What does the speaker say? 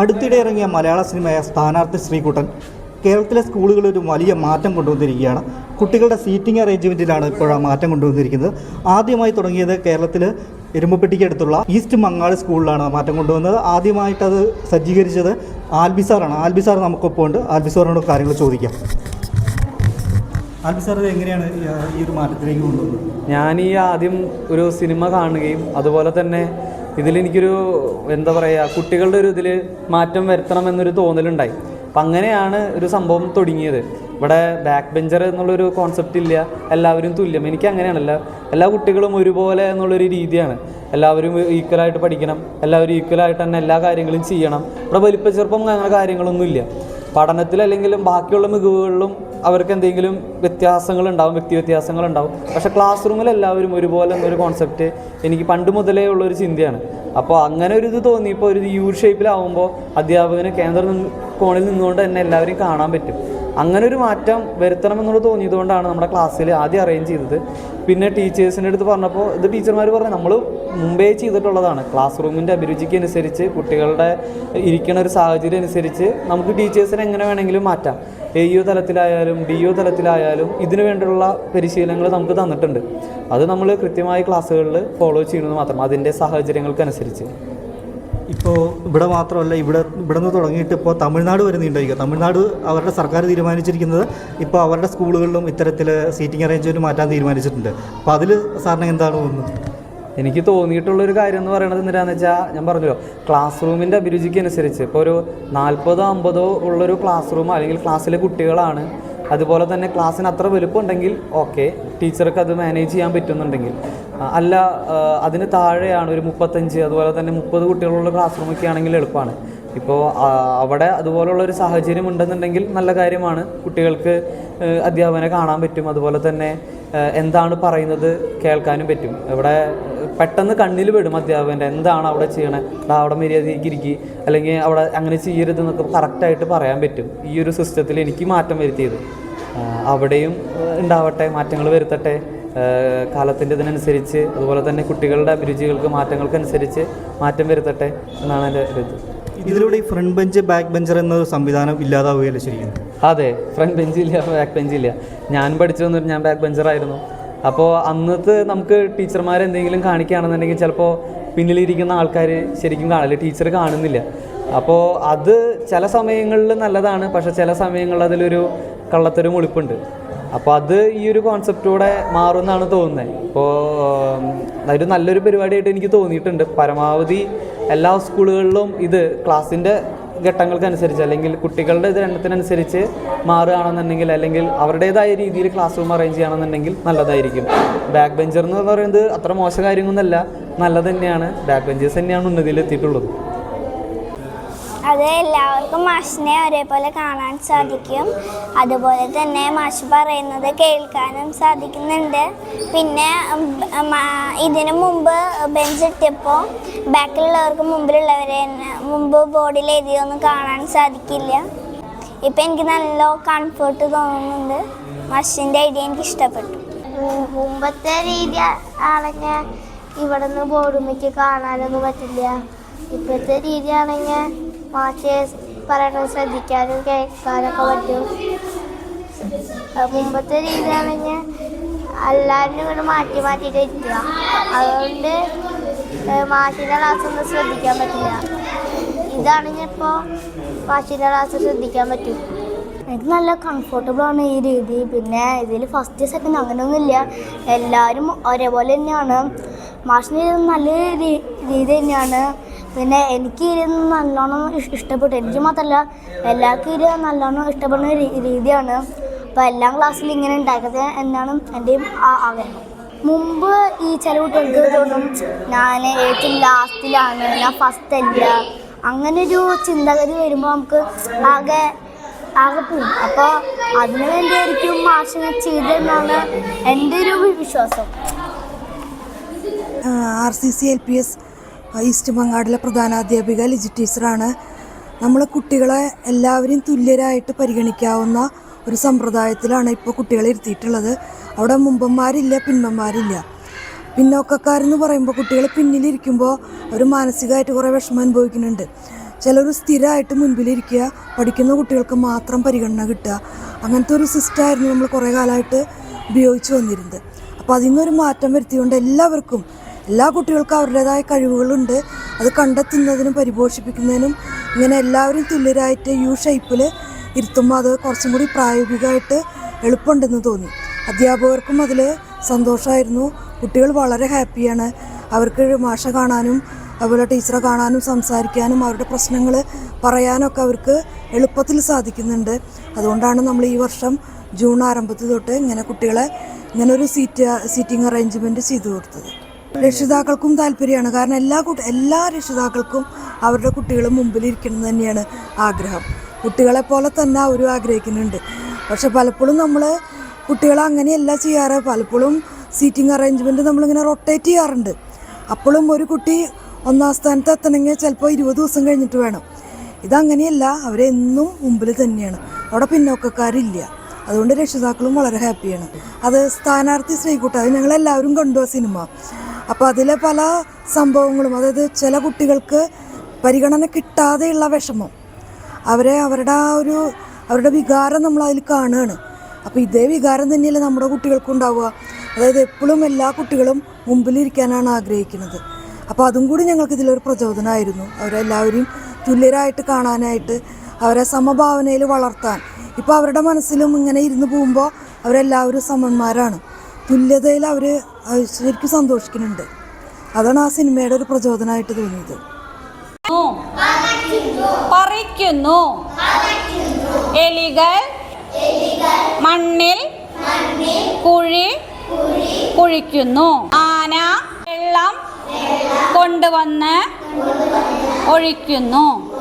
അടുത്തിടെ ഇറങ്ങിയ മലയാള സിനിമയായ സ്ഥാനാർത്ഥി ശ്രീകുട്ടൻ കേരളത്തിലെ സ്കൂളുകളിൽ ഒരു വലിയ മാറ്റം കൊണ്ടുവന്നിരിക്കുകയാണ്. കുട്ടികളുടെ സീറ്റിംഗ് അറേഞ്ച്മെന്റിലാണ് ഇപ്പോൾ ആ മാറ്റം കൊണ്ടുവന്നിരിക്കുന്നത്. ആദ്യമായി തുടങ്ങിയത് കേരളത്തിൽ എരുമ്പപ്പെട്ടിക്ക് അടുത്തുള്ള ഈസ്റ്റ് മങ്ങാട് സ്കൂളിലാണ് മാറ്റം കൊണ്ടുവന്നത്. ആദ്യമായിട്ടത് സജ്ജീകരിച്ചത് ആൽബിസാറാണ്. ആൽബിസാർ നമുക്കൊപ്പം ഉണ്ട് ആൽബിസാറിനോട് കാര്യങ്ങൾ ചോദിക്കാം. എങ്ങനെയാണ് ഈ- ഒരു മാറ്റത്തിലേക്ക് കൊണ്ടുവന്നത്? ഞാൻ ഈ ആദ്യം ഒരു സിനിമ കാണുകയും അതുപോലെ തന്നെ ഇതിലെനിക്കൊരു എന്താ പറയുക കുട്ടികളുടെ ഒരു ഇതിൽ മാറ്റം വരുത്തണം എന്നൊരു തോന്നലുണ്ടായി. അപ്പം അങ്ങനെയാണ് ഒരു സംഭവം തുടങ്ങിയത്. ഇവിടെ ബാക്ക് ബെഞ്ചർ എന്നുള്ളൊരു കോൺസെപ്റ്റ് ഇല്ല. എല്ലാവരും തുല്യം. എനിക്ക് അങ്ങനെയാണല്ല എല്ലാ കുട്ടികളും ഒരുപോലെ എന്നുള്ളൊരു രീതിയാണ്. എല്ലാവരും ഈക്വലായിട്ട് പഠിക്കണം. എല്ലാവരും ഈക്വലായിട്ട് തന്നെ എല്ലാ കാര്യങ്ങളും ചെയ്യണം. ഇവിടെ വലിപ്പ ചെറുപ്പം അങ്ങനെ കാര്യങ്ങളൊന്നും പഠനത്തിൽ അല്ലെങ്കിലും ബാക്കിയുള്ള മികവുകളിലും അവർക്ക് എന്തെങ്കിലും വ്യത്യാസങ്ങൾ ഉണ്ടാവും വ്യക്തി വ്യത്യാസങ്ങൾ ഉണ്ടാവും. പക്ഷെ ക്ലാസ് റൂമിൽ എല്ലാവരും ഒരുപോലെ എന്നൊരു കോൺസെപ്റ്റ് എനിക്ക് പണ്ട് മുതലേ ഉള്ളൊരു ചിന്തയാണ്. അപ്പോൾ അങ്ങനെ ഒരു ഇത് തോന്നി ഇപ്പോൾ ഒരു യു ഷേപ്പിലാവുമ്പോൾ അധ്യാപകന് കേന്ദ്ര കോണിൽ നിന്നുകൊണ്ട് തന്നെ എല്ലാവരെയും കാണാൻ പറ്റും. അങ്ങനെ ഒരു മാറ്റം വരുത്തണമെന്നുള്ളത് തോന്നിയതുകൊണ്ടാണ് നമ്മുടെ ക്ലാസ്സിൽ ആദ്യം അറേഞ്ച് ചെയ്തത്. പിന്നെ ടീച്ചേഴ്സിന്റെ അടുത്ത് പറഞ്ഞപ്പോൾ ഇത് ടീച്ചർമാർ പറഞ്ഞു നമ്മൾ മുമ്പേ ചെയ്തിട്ടുള്ളതാണ്. ക്ലാസ് റൂമിന്റെ അഭിരുചിക്ക് അനുസരിച്ച് കുട്ടികളുടെ ഇരിക്കുന്ന ഒരു സാഹചര്യം അനുസരിച്ച് നമുക്ക് ടീച്ചേഴ്സിനെ എങ്ങനെ വേണമെങ്കിലും മാറ്റാം. എ യു തലത്തിലായാലും ഡി യു തലത്തിലായാലും ഇതിനു വേണ്ടിയുള്ള പരിശീലനങ്ങൾ നമുക്ക് തന്നിട്ടുണ്ട്. അത് നമ്മൾ കൃത്യമായി ക്ലാസ്സുകളിൽ ഫോളോ ചെയ്യുന്നത് മാത്രം അതിന്റെ സാഹചര്യങ്ങൾക്കനുസരിച്ച്. ഇപ്പോൾ ഇവിടെ മാത്രമല്ല ഇവിടെ ഇവിടെ നിന്ന് തുടങ്ങിയിട്ട് ഇപ്പോൾ തമിഴ്നാട് വരെ നീണ്ടായിരിക്കുക തമിഴ്നാട് അവരുടെ സർക്കാർ തീരുമാനിച്ചിരിക്കുന്നത് ഇപ്പോൾ അവരുടെ സ്കൂളുകളിലും ഇത്തരത്തിൽ സീറ്റിംഗ് അറേഞ്ച്മെന്റ് മാറ്റാൻ തീരുമാനിച്ചിട്ടുണ്ട്. അപ്പോൾ അതിൽ സാറിന് എന്താണ് തോന്നുന്നത്? എനിക്ക് തോന്നിയിട്ടുള്ളൊരു കാര്യം എന്ന് പറയുന്നത് എന്തിനാന്ന് വെച്ചാൽ ഞാൻ പറഞ്ഞല്ലോ ക്ലാസ് റൂമിന്റെ അഭിരുചിക്ക് അനുസരിച്ച് ഇപ്പോൾ ഒരു നാൽപ്പതോ അമ്പതോ ഉള്ളൊരു ക്ലാസ് റൂം അല്ലെങ്കിൽ ക്ലാസ്സിലെ കുട്ടികളാണ് അതുപോലെ തന്നെ ക്ലാസ്സിന് അത്ര വലുപ്പം ഉണ്ടെങ്കിൽ ഓക്കെ ടീച്ചർക്ക് അത് മാനേജ് ചെയ്യാൻ പറ്റുന്നുണ്ടെങ്കിൽ. അല്ല അതിന് താഴെയാണ് ഒരു മുപ്പത്തഞ്ച് അതുപോലെ തന്നെ മുപ്പത് കുട്ടികളുള്ള ക്ലാസ് റൂമൊക്കെ ആണെങ്കിൽ എളുപ്പമാണ് ഇപ്പോൾ അവിടെ അതുപോലുള്ള ഒരു സാഹചര്യം ഉണ്ടെന്നുണ്ടെങ്കിൽ നല്ല കാര്യമാണ്. കുട്ടികൾക്ക് അധ്യാപകനെ കാണാൻ പറ്റും. അതുപോലെ തന്നെ എന്താണ് പറയുന്നത് കേൾക്കാനും പറ്റും. ഇവിടെ പെട്ടെന്ന് കണ്ണിൽ പെടും അധ്യാപകന്റെ. എന്താണ് അവിടെ ചെയ്യണേ? അവിടെ മര്യാദയ്ക്ക് ഇരിക്കി. അല്ലെങ്കിൽ അവിടെ അങ്ങനെ ചെയ്യരുത് എന്നൊക്കെ കറക്റ്റായിട്ട് പറയാൻ പറ്റും. ഈ ഒരു സിസ്റ്റത്തിൽ എനിക്ക് മാറ്റം വരുത്തിയത്. അവിടെയും ഉണ്ടാവട്ടെ മാറ്റങ്ങൾ വരുത്തട്ടെ. കാലത്തിന്റെ ഇതിനനുസരിച്ച് അതുപോലെ തന്നെ കുട്ടികളുടെ അഭിരുചികൾക്ക് മാറ്റങ്ങൾക്കനുസരിച്ച് മാറ്റം വരുത്തട്ടെ എന്നാണ് എന്റെ ഇത്. ഇതിലൂടെ ഈ ഫ്രണ്ട് ബെഞ്ച് ബാക്ക് ബെഞ്ചർ എന്നൊരു സംവിധാനം ഇല്ലാതാവുകയല്ലേ ശരിക്കും? അതെ ഫ്രണ്ട് ബെഞ്ച് ഇല്ല ബാക്ക് ബെഞ്ച് ഇല്ല. ഞാൻ പഠിച്ചു വന്നിട്ട് ഞാൻ ബാക്ക് ബെഞ്ചറായിരുന്നു അപ്പോൾ അന്നത്തെ നമുക്ക് ടീച്ചർമാർ എന്തെങ്കിലും കാണിക്കുകയാണെന്നുണ്ടെങ്കിൽ ചിലപ്പോൾ പിന്നിലിരിക്കുന്ന ആൾക്കാർ ശരിക്കും കാണില്ല ടീച്ചർ കാണുന്നില്ല. അപ്പോൾ അത് ചില സമയങ്ങളിൽ നല്ലതാണ്. പക്ഷേ ചില സമയങ്ങളിൽ അതിലൊരു കള്ളത്തൊരു മുളിപ്പുണ്ട് അപ്പോൾ അത് ഈ ഒരു കോൺസെപ്റ്റൂടെ മാറുമെന്നാണ് തോന്നുന്നത് ഇപ്പോൾ അതൊരു നല്ലൊരു പരിപാടിയായിട്ട് എനിക്ക് തോന്നിയിട്ടുണ്ട്. പരമാവധി എല്ലാ സ്കൂളുകളിലും ഇത് ക്ലാസ്സിന്റെ ഘട്ടങ്ങൾക്കനുസരിച്ച് അല്ലെങ്കിൽ കുട്ടികളുടെ ഇത് എണ്ണത്തിനനുസരിച്ച് മാറുകയാണെന്നുണ്ടെങ്കിൽ അല്ലെങ്കിൽ അവരുടേതായ രീതിയിൽ ക്ലാസ് റൂം അറേഞ്ച് ചെയ്യണമെന്നുണ്ടെങ്കിൽ നല്ലതായിരിക്കും. ബാക്ക് ബെഞ്ചർ എന്ന് പറയുന്നത് അത്ര മോശം കാര്യമൊന്നുമല്ല നല്ലത് തന്നെയാണ്. ബാക്ക് ബെഞ്ചേഴ്സ് തന്നെയാണ് ഉന്നതിയിൽ എത്തിയിട്ടുള്ളത് അത് എല്ലാവർക്കും മാഷിനെ ഒരേപോലെ കാണാൻ സാധിക്കും. അതുപോലെ തന്നെ മാഷ് പറയുന്നത് കേൾക്കാനും സാധിക്കുന്നുണ്ട്. പിന്നെ ഇതിനു മുമ്പ് ബെഞ്ച് ഇട്ടിയപ്പോൾ ബാക്കിലുള്ളവർക്ക് മുമ്പിലുള്ളവരെ മുമ്പ് ബോർഡിൽ എഴുതിയൊന്നും കാണാൻ സാധിക്കില്ല. ഇപ്പം എനിക്ക് നല്ല കംഫർട്ട് തോന്നുന്നുണ്ട്. മാഷിന്റെ ഐഡിയ എനിക്ക് ഇഷ്ടപ്പെട്ടു. മുമ്പത്തെ രീതി ആണെങ്കിൽ ഇവിടെ നിന്ന് ബോർഡുമ്മയ്ക്ക് കാണാനൊന്നും പറ്റില്ല. ഇപ്പോഴത്തെ രീതി മാറ്റി പറയണത് ശ്രദ്ധിക്കാനും കേൾക്കാനൊക്കെ പറ്റും. മുമ്പത്തെ രീതിയാണെങ്കിൽ എല്ലാവരും ഇങ്ങനെ മാറ്റി മാറ്റിയിട്ട് ഇരിക്കുക അതുകൊണ്ട് മാഷിന്റെ ക്ലാസ് ഒന്നും ശ്രദ്ധിക്കാൻ പറ്റില്ല. ഇതാണെങ്കിൽ ഇപ്പോൾ മാഷിന്റെ ക്ലാസ് ശ്രദ്ധിക്കാൻ പറ്റും. എനിക്ക് നല്ല കംഫർട്ടബിൾ ആണ് ഈ രീതി. പിന്നെ ഇതിൽ ഫസ്റ്റ് സെക്കൻഡ് അങ്ങനെയൊന്നുമില്ല എല്ലാവരും ഒരേപോലെ തന്നെയാണ്. മാഷിന് നല്ല രീതി തന്നെയാണ്. പിന്നെ എനിക്ക് ഇരുന്ന് നല്ലോണം ഇഷ്- ഇഷ്ടപ്പെട്ടു. എനിക്ക് മാത്രമല്ല എല്ലാവർക്കും ഇരുന്ന് നല്ലോണം ഇഷ്ടപ്പെടുന്ന രീതിയാണ്. അപ്പോൾ എല്ലാ ക്ലാസ്സിലും ഇങ്ങനെ ഉണ്ടാക്കുന്നത് എന്നാണ് എന്റെയും ആഗ്രഹം. മുമ്പ് ഈ ചില കുട്ടികൾക്ക് തോന്നും ഞാൻ ഏറ്റവും ലാസ്റ്റിലാണ് ഞാൻ ഫസ്റ്റ് അല്ല. അങ്ങനെ ഒരു ചിന്താഗതി വരുമ്പോൾ നമുക്ക് ആകെ ആകെ പോവും. അപ്പോൾ അതിനു വേണ്ടിയായിരിക്കും മാഷിനെ ചെയ്തതെന്നാണ് എന്റെ ഒരു വിശ്വാസം. R C C L P S East മങ്ങാടിലെ പ്രധാനാധ്യാപിക ലിജി ടീച്ചറാണ്. നമ്മൾ കുട്ടികളെ എല്ലാവരെയും തുല്യരായിട്ട് പരിഗണിക്കാവുന്ന ഒരു സമ്പ്രദായത്തിലാണ് ഇപ്പോൾ കുട്ടികളെ ഇരുത്തിയിട്ടുള്ളത്. അവിടെ മുമ്പന്മാരില്ല പിന്നന്മാരില്ല പിന്നോക്കക്കാരെന്ന് പറയുമ്പോൾ കുട്ടികൾ പിന്നിലിരിക്കുമ്പോൾ അവർ മാനസികമായിട്ട് കുറേ വിഷമം അനുഭവിക്കുന്നുണ്ട്. ചിലർ സ്ഥിരമായിട്ട് മുൻപിലിരിക്കുക പഠിക്കുന്ന കുട്ടികൾക്ക് മാത്രം പരിഗണന കിട്ടുക. അങ്ങനത്തെ ഒരു സിസ്റ്റമായിരുന്നു നമ്മൾ കുറേ കാലമായിട്ട് ഉപയോഗിച്ച് വന്നിരുന്നത്. അപ്പോൾ അതിൽ നിന്നൊരു മാറ്റം വരുത്തിക്കൊണ്ട് എല്ലാവർക്കും എല്ലാ കുട്ടികൾക്കും അവരുടേതായ കഴിവുകളുണ്ട്. അത് കണ്ടെത്തുന്നതിനും പരിപോഷിപ്പിക്കുന്നതിനും ഇങ്ങനെ എല്ലാവരും തുല്യരായിട്ട് യു ഷേപ്പിൽ ഇരുത്തുമ്പോൾ അത് കുറച്ചും കൂടി പ്രായോഗികമായിട്ട് എളുപ്പമുണ്ടെന്ന് തോന്നി. അധ്യാപകർക്കും അതിൽ സന്തോഷമായിരുന്നു. കുട്ടികൾ വളരെ ഹാപ്പിയാണ്. അവർക്ക് മാഷ കാണാനും അതുപോലെ ടീച്ചറെ കാണാനും സംസാരിക്കാനും അവരുടെ പ്രശ്നങ്ങൾ പറയാനൊക്കെ അവർക്ക് എളുപ്പത്തിൽ സാധിക്കുന്നുണ്ട്. അതുകൊണ്ടാണ് നമ്മൾ ഈ വർഷം ജൂൺ ആരംഭത്തിൽ തൊട്ട് ഇങ്ങനെ കുട്ടികളെ ഇങ്ങനൊരു സീറ്റ് സീറ്റിംഗ് അറേഞ്ച്മെന്റ് ചെയ്തു കൊടുത്തത്. രക്ഷിതാക്കൾക്കും താല്പര്യമാണ്. കാരണം എല്ലാ എല്ലാ രക്ഷിതാക്കൾക്കും അവരുടെ കുട്ടികൾ മുമ്പിലിരിക്കണം തന്നെയാണ് ആഗ്രഹം. കുട്ടികളെ പോലെ തന്നെ അവരും ആഗ്രഹിക്കുന്നുണ്ട്. പക്ഷെ പലപ്പോഴും നമ്മൾ കുട്ടികളെ അങ്ങനെയല്ല ചെയ്യാറ്. പലപ്പോഴും സീറ്റിംഗ് അറേഞ്ച്മെന്റ് നമ്മളിങ്ങനെ റൊട്ടേറ്റ് ചെയ്യാറുണ്ട്. അപ്പോഴും ഒരു കുട്ടി ഒന്നാം സ്ഥാനത്ത് എത്തണമെങ്കിൽ ചിലപ്പോൾ ഇരുപത് ദിവസം കഴിഞ്ഞിട്ട് വേണം. ഇതങ്ങനെയല്ല. അവരെന്നും മുമ്പിൽ തന്നെയാണ്. അവിടെ പിന്നോക്കക്കാരില്ല. അതുകൊണ്ട് രക്ഷിതാക്കളും വളരെ ഹാപ്പിയാണ് അത് സ്ഥാനാർത്ഥി ശ്രീകുട്ട അത് ഞങ്ങളെല്ലാവരും കണ്ടു ആ സിനിമ. അപ്പോൾ അതിലെ പല സംഭവങ്ങളും അതായത് ചില കുട്ടികൾക്ക് പരിഗണന കിട്ടാതെയുള്ള വിഷമം. അവരെ അവരുടെ ആ ഒരു അവരുടെ വികാരം നമ്മൾ അതിൽ കാണുകയാണ്. അപ്പോൾ ഇതേ വികാരം തന്നെയല്ലേ നമ്മുടെ കുട്ടികൾക്കും ഉണ്ടാവുക. അതായത് എപ്പോഴും എല്ലാ കുട്ടികളും മുമ്പിലിരിക്കാനാണ് ആഗ്രഹിക്കുന്നത്. അപ്പോൾ അതും കൂടി ഞങ്ങൾക്ക് ഇതിലൊരു പ്രചോദനമായിരുന്നു. അവരെല്ലാവരെയും തുല്യരായിട്ട് കാണാനായിട്ട് അവരെ സമഭാവനയിൽ വളർത്താൻ. ഇപ്പോൾ അവരുടെ മനസ്സിലും ഇങ്ങനെ ഇരുന്ന് പോകുമ്പോൾ അവരെല്ലാവരും സമന്മാരാണ്. തുല്യതയിൽ അവർ ശരിക്കും സന്തോഷിക്കുന്നുണ്ട്. അതാണ് ആ സിനിമയുടെ ഒരു പ്രചോദനമായിട്ട് തോന്നിയത്. പറിക്കുന്നു. എലികൾ. മണ്ണിൽ കുഴി കുഴിക്കുന്നു. ആന വെള്ളം കൊണ്ടുവന്ന് ഒഴിക്കുന്നു.